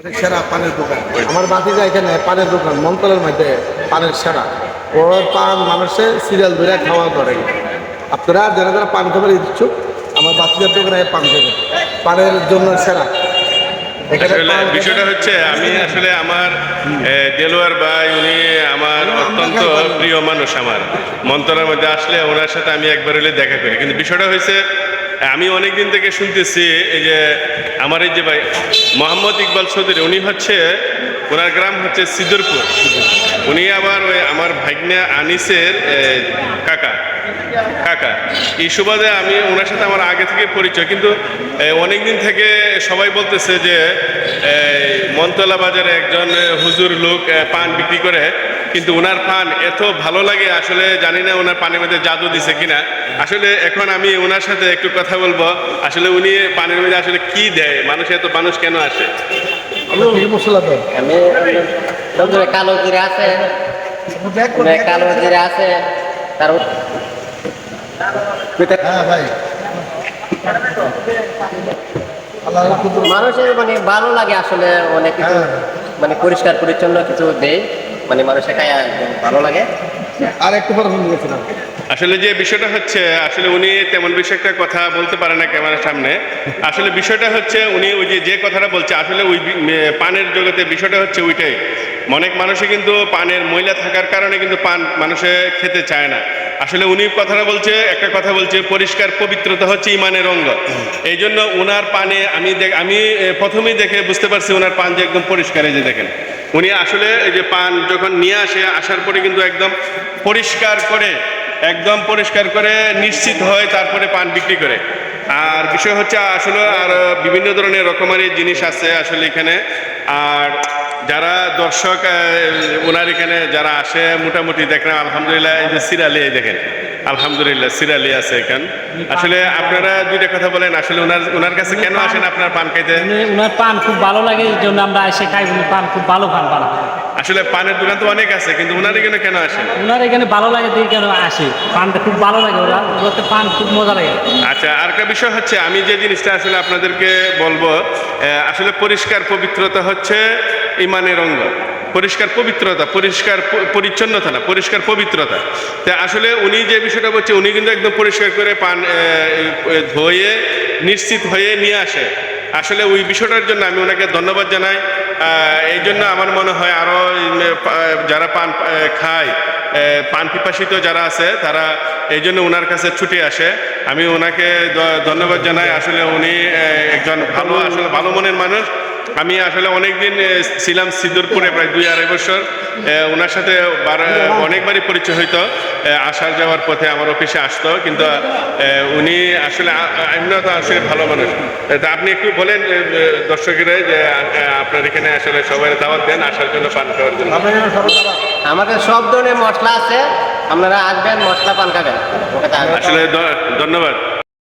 সেরা পানের দোকান। আমার বাতিজা এখানে পানের দোকান মন্তলের মধ্যে পানের সেরা। ওর পান মানুষের সিরিয়াল ধরে খাওয়া করে। আপনারা যারা যারা পান খাবার ইচ্ছুক আমার বাতিজার দোকানে পান পানের জন্য সেরা। এখানে বিষয়টা হচ্ছে আমি আসলে আমার দেলোয়ার ভাই উনি আমার অত্যন্ত প্রিয় মানুষ আমার। মন্ত্রণার মধ্যে আসলে ওনার সাথে আমি একবার হলে দেখা করি। কিন্তু বিষয়টা হয়েছে আমি অনেক দিন থেকে শুনতেছি, এই যে আমার এই যে ভাই মোহাম্মদ ইকবাল চৌধুরী, উনি হচ্ছে, ওনার গ্রাম হচ্ছে সিদুরপুর উনি আবার ওই আমার ভাগ্নে আনিসের কাকা কাকা। এই সুবাদে আমি ওনার সাথে আমার আগে থেকে পরিচয়, কিন্তু অনেক দিন থেকে সবাই বলতেছে যে মন্তলা বাজারে একজন হুজুর লোক পান বিক্রি করে কিন্তু ওনার পান এত ভালো লাগে আসলে জানি না ওনার পানের মধ্যে জাদু দিছে কিনা। আসলে এখন আমি ওনার সাথে একটু কথা বলব আসলে উনি পানের মধ্যে আসলে কি দেয় মানুষ এত মানুষ কেন আসে? কালো জিরে আছে কালো জিরে আছে তার হ্যাঁ ভাই। মানুষের মানে ভালো লাগে আসলে অনেক কিছু হ্যাঁ। মানে পরিষ্কার পরিচ্ছন্ন কিছু দেয়। মানে মানুষের খায় ভালো লাগে। আর একটু পরে ফোন আসলে যে বিষয়টা হচ্ছে আসলে উনি তেমন বিষয় একটা কথা বলতে পারে না ক্যামেরার সামনে। আসলে বিষয়টা হচ্ছে উনি ওই যে যে কথাটা বলছে আসলে ওই পানের জগতে বিষয়টা হচ্ছে ওইটাই। অনেক মানুষে কিন্তু পানের ময়লা থাকার কারণে কিন্তু পান মানুষে খেতে চায় না। আসলে উনি কথাটা বলছে, একটা কথা বলছে, পরিষ্কার পবিত্রতা হচ্ছে ইমানের অঙ্গ। এই জন্য ওনার পানে আমি আমি প্রথমেই দেখে বুঝতে পারছি ওনার পান যে একদম পরিষ্কার, এই যে দেখেন। উনি আসলে এই যে পান যখন নিয়ে আসে, আসার পরে কিন্তু একদম পরিষ্কার করে, একদম পরিষ্কার করে নিশ্চিত হয় তারপরে পান বিক্রি করে। আর বিষয় হচ্ছে, আসলে আর বিভিন্ন ধরনের রকমারি জিনিস আছে আসলে এখানে। আর যারা দর্শক ওনার এখানে যারা আসে মোটামুটি দেখেন আলহামদুলিল্লাহ এই যে সিরালি দেখেন আলহামদুলিল্লাহ সিরালি আছে এখানে। আসলে আপনারা দুইটা কথা বলেন আসলে ওনার ওনার কাছে কেন আসেন আপনার পান খাইতে? ওনার পান খুব ভালো লাগে এই জন্য আমরা এসে খাই উনি পান খুব ভালো পান পান। আসলে পানের দোকান তো অনেক আছে কিন্তু ওনার এখানে কেন আসেন? ওনার এখানে ভালো লাগে দিয়ে কেন আসে? পানটা খুব ভালো লাগে ওরা ওদের পান খুব মজা লাগে। আচ্ছা আর একটা বিষয় হচ্ছে আমি যে জিনিসটা আসলে আপনাদেরকে বলব আসলে পরিষ্কার পবিত্রতা হচ্ছে ইমানের অঙ্গ। পরিষ্কার পবিত্রতা, পরিষ্কার পরিচ্ছন্নতা না, পরিষ্কার পবিত্রতা। তা আসলে উনি যে বিষয়টা বলছে, উনি কিন্তু একদম পরিষ্কার করে পান ধুয়ে, নিশ্চিত হয়ে নিয়ে আসে। আসলে ওই বিষয়টার জন্য আমি ওনাকে ধন্যবাদ জানাই। এই জন্য আমার মনে হয় আরও যারা পান খায় পান পিপাসিত যারা আছে, তারা এই জন্য ওনার কাছে ছুটে আসে। আমি ওনাকে ধন্যবাদ জানাই। আসলে উনি একজন ভালো, আসলে ভালো মনের মানুষ। আমি আসলে অনেকদিন ছিলাম সিদ্ধুরপুরে প্রায় দুই আড়াই বছর। ওনার সাথে বার- অনেকবারই পরিচয় হইতো। আসার যাওয়ার পথে আমার অফিসে আসতো কিন্তু উনি আসলে এমনিও তো আসলে ভালো মানুষ। তা আপনি একটু বলেন দর্শকেরা যে আপনার এখানে আসলে সবাই দাওয়াত দেন আসার জন্য পান খাওয়ার জন্য। আমাদের সব ধরনের মশলা আছে আপনারা আসবেন মশলা পান খাবেন। আসলে ধন্যবাদ।